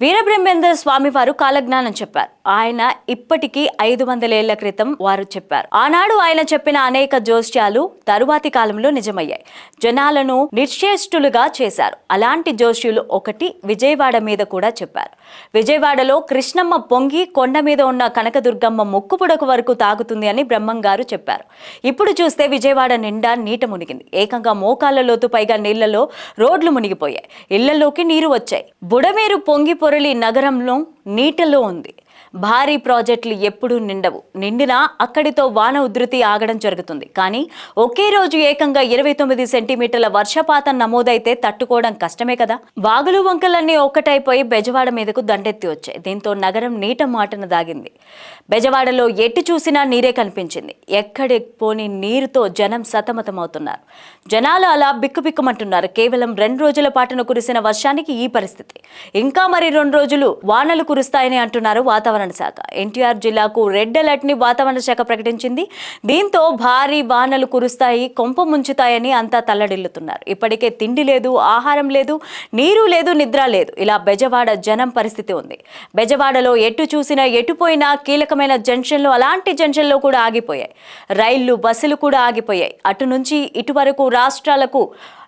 వీరబ్రహ్మేంద్ర స్వామి వారు కాలజ్ఞానం చెప్పారు. ఆయన ఇప్పటికీ ఐదు వందల ఏళ్ళ క్రితం వారు చెప్పారు. ఆనాడు ఆయన చెప్పిన అనేక జోస్యాలు తరువాతి కాలంలో నిజమయ్యాయి. జనాలను నిశ్చేష్టులుగా చేశారు. అలాంటి జోస్యులు ఒకటి విజయవాడ మీద కూడా చెప్పారు. విజయవాడలో కృష్ణమ్మ పొంగి కొండ మీద ఉన్న కనకదుర్గమ్మ ముక్కుపుడకు వరకు తాగుతుంది అని బ్రహ్మం గారు చెప్పారు. ఇప్పుడు చూస్తే విజయవాడ నిండా నీట మునిగింది. ఏకంగా మోకాళ్ళ లోతు పైగా నీళ్ళలో రోడ్లు మునిగిపోయాయి. ఇళ్ళలోకి నీరు వచ్చాయి. బుడమేరు పొంగిపో పొరలి నగరంలో నీటిలో ఉంది. భారీ ప్రాజెక్టులు ఎప్పుడూ నిండవు. నిండినా అక్కడితో వాన ఉధృతి ఆగడం జరుగుతుంది. కానీ ఒకే రోజు ఏకంగా ఇరవై తొమ్మిది సెంటీమీటర్ల వర్షపాతం నమోదైతే తట్టుకోవడం కష్టమే కదా? వాగులు వంకలన్నీ ఒక్కటైపోయి బెజవాడ మీదకు దండెత్తి వచ్చాయి. దీంతో నగరం నీట మాటన దాగింది. బెజవాడలో ఎట్టి చూసినా నీరే కనిపించింది. ఎక్కడి పోని నీరుతో జనం సతమతమవుతున్నారు. జనాలు అలా బిక్కుబిక్కుమంటున్నారు. కేవలం రెండు రోజుల పాటున కురిసిన వర్షానికి ఈ పరిస్థితి. ఇంకా మరి రెండు రోజులు వానలు కురుస్తాయని అంటున్నారు వాతావరణ వాతావరణ శాఖ. ఎన్టీఆర్ జిల్లాకు రెడ్ అలర్ట్ని వాతావరణ శాఖ ప్రకటించింది. దీంతో భారీ వానలు కురుస్తాయి కొంప ముంచుతాయని అంతా తల్లడిల్లుతున్నారు. ఇప్పటికే తిండి లేదు ఆహారం లేదు నీరు లేదు నిద్ర లేదు. ఇలా బెజవాడ జనం పరిస్థితి ఉంది. బెజవాడలో ఎటు చూసినా ఎటుపోయినా కీలకమైన జంక్షన్లు అలాంటి జంక్షన్లో కూడా ఆగిపోయాయి. రైళ్ళు బస్సులు కూడా ఆగిపోయాయి. అటు నుంచి ఇటు వరకు రాష్ట్రాలకు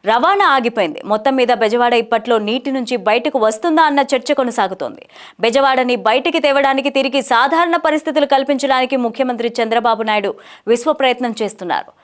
రవాణా ఆగిపోయింది. మొత్తం మీద బెజవాడ ఇప్పట్లో నీటి నుంచి బయటకు వస్తుందా అన్న చర్చ కొనసాగుతోంది. బెజవాడని బయటికి తేవడానికి తిరిగి సాధారణ పరిస్థితులు కల్పించడానికి ముఖ్యమంత్రి చంద్రబాబు నాయుడు విశ్వ ప్రయత్నం చేస్తున్నారు.